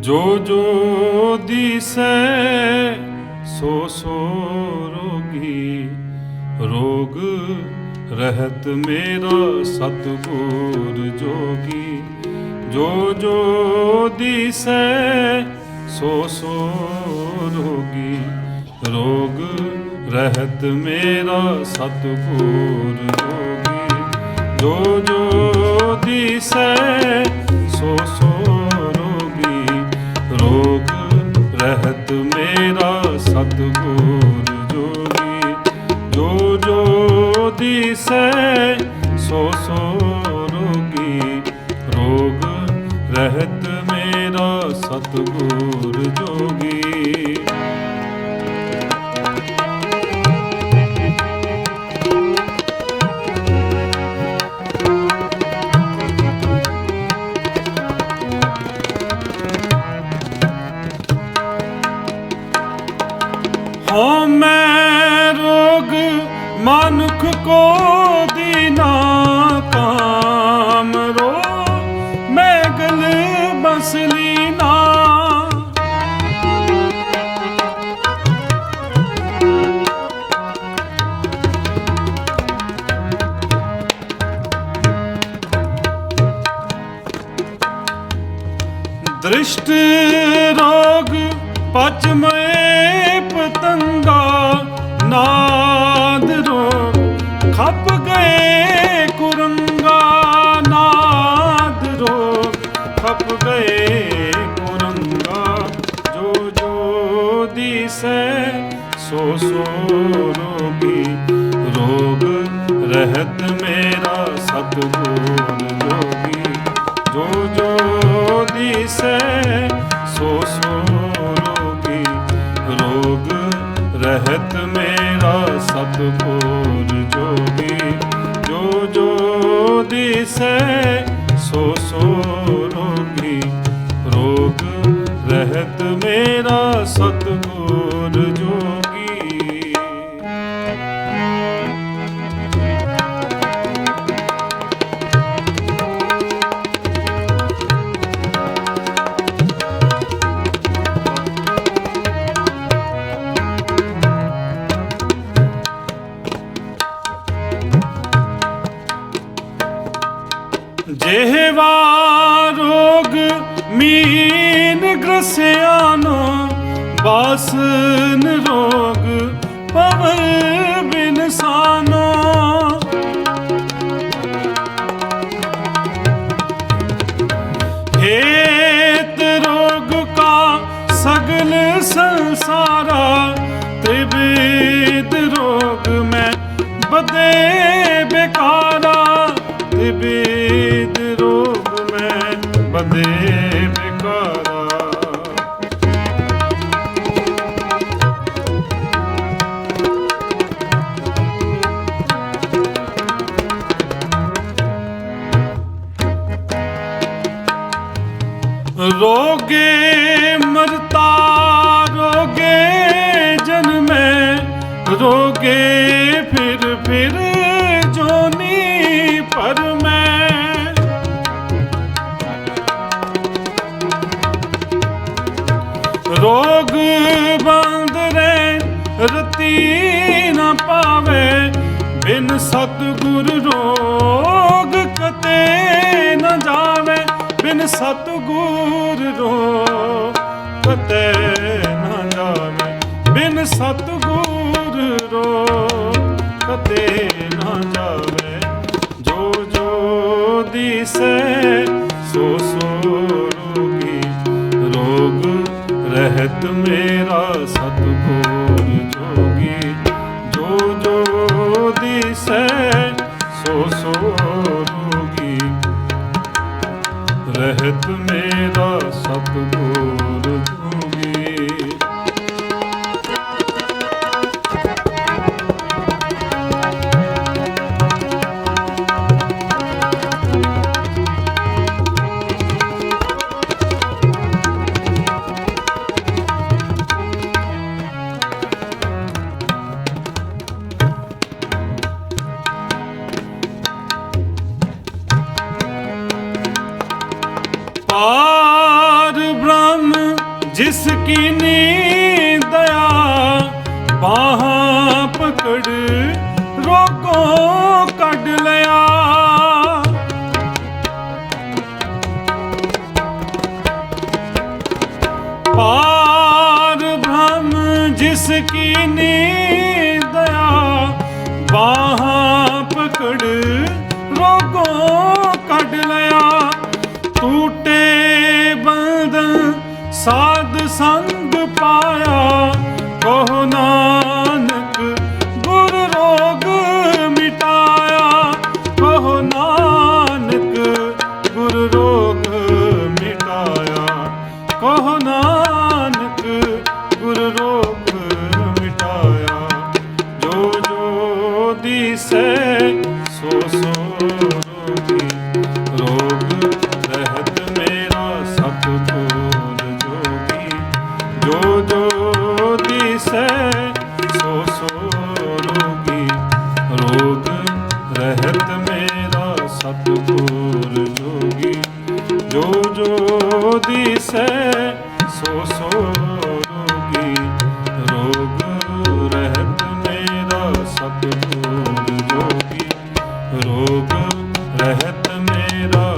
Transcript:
ਜੋ ਜੋ ਦਿਸੈ, ਸੋ ਸੋ ਰੋਗੀ। ਰੋਗ ਰਹਿਤ ਮੇਰਾ ਸਤਗੁਰ ਜੋਗੀ। ਜੋ ਜੋ ਦਿਸੈ, ਸੋ ਸੋ ਰੋਗੀ। ਰੋਗ ਰਹਿਤ ਮੇਰਾ ਸਤਗੁਰ ਜੋਗੀ। ਜੋ ਜੋ ਦਿਸੈ, ਸੋ ਸੋ ਰਹਿਤ ਮੇਰਾ ਸਤਗੁਰ ਜੋਗੀ। ਜੋ ਜੋ ਦਿਸੈ ਸੋ ਸੋ ਰੋਗੀ। ਰੋਗ ਰਹਿਤ ਮੇਰਾ ਸਤਗੁਰ ਜੋ ਮਨੁਖ ਕੋ ਦੀਨਾ ਕਾਮ ਰੋ ਮੈਂ ਗਲ ਬਸਲੀ ਨਾ ਦ੍ਰਿਸ਼ਟ ਰੋਗ ਪਚਮੇ ਪਤੰਗਾ ਨਾ ਖਪ ਗਏ ਕੁਰੰਗਾ ਨਾਦ ਰੋਗ ਖਪ ਗਏ ਕੁਰੰਗਾ, ਜੋ ਜੋ ਦਿਸੈ ਸੋ ਸੋ ਰੋਗੀ। ਰੋਗ ਰਹਿਤ ਮੇਰਾ ਸਤਗੁਰ ਜੋਗੀ। ਜੋ ਜੋ ਦਿਸੈ ਸੋ ਸੋ ਰੋਗੀ। ਰੋਗ ਰਹਿਤ ਮੇਰਾ ਸਤਗੁਰ ਜੋ ਜਿਹਵਾ ਰੋਗ ਮੀਨ ਗ੍ਰਸਿਆਨੋ ਬਾਸਨ ਰੋਗ ਪਵਨ ਦੇ ਵਿਕਾਰਾ। ਰੋਗੇ ਮਰਤਾ ਰੋਗੇ ਜਨਮੇ ਰੋਗੇ ਫਿਰ ਫਿਰ ਸਤਗੁਰ ਰੋ ਕਤੇ ਨਾ ਜਾਵੇ ਬਿਨ ਸਤਗੁਰ ਰੋ ਕਤੇ ਨਾ ਜਾਵੇ ਜੋ ਜੋ ਦਿਸੇ, ਸੋ ਸੋ ਰੋਗੀ, ਰੋਗ ਰਹਿਤ ਮੇਰਾ ਪਾਰ ਬ੍ਰਹਮ ਜਿਸ ਕੀ ਨੀ ਦਇਆ ਬਾਹਾਂ ਪਕੜ ਜੋ ਜੋ ਦਿਸੈ ਸੋ ਸੋ ਰੋਗੀ ਰੋਗ ਰਹਿਤ ਮੇਰਾ ਸਤਿਗੁਰ ਜੋਗੀ। ਰੋਗ ਰਹਿਤ ਮੇਰਾ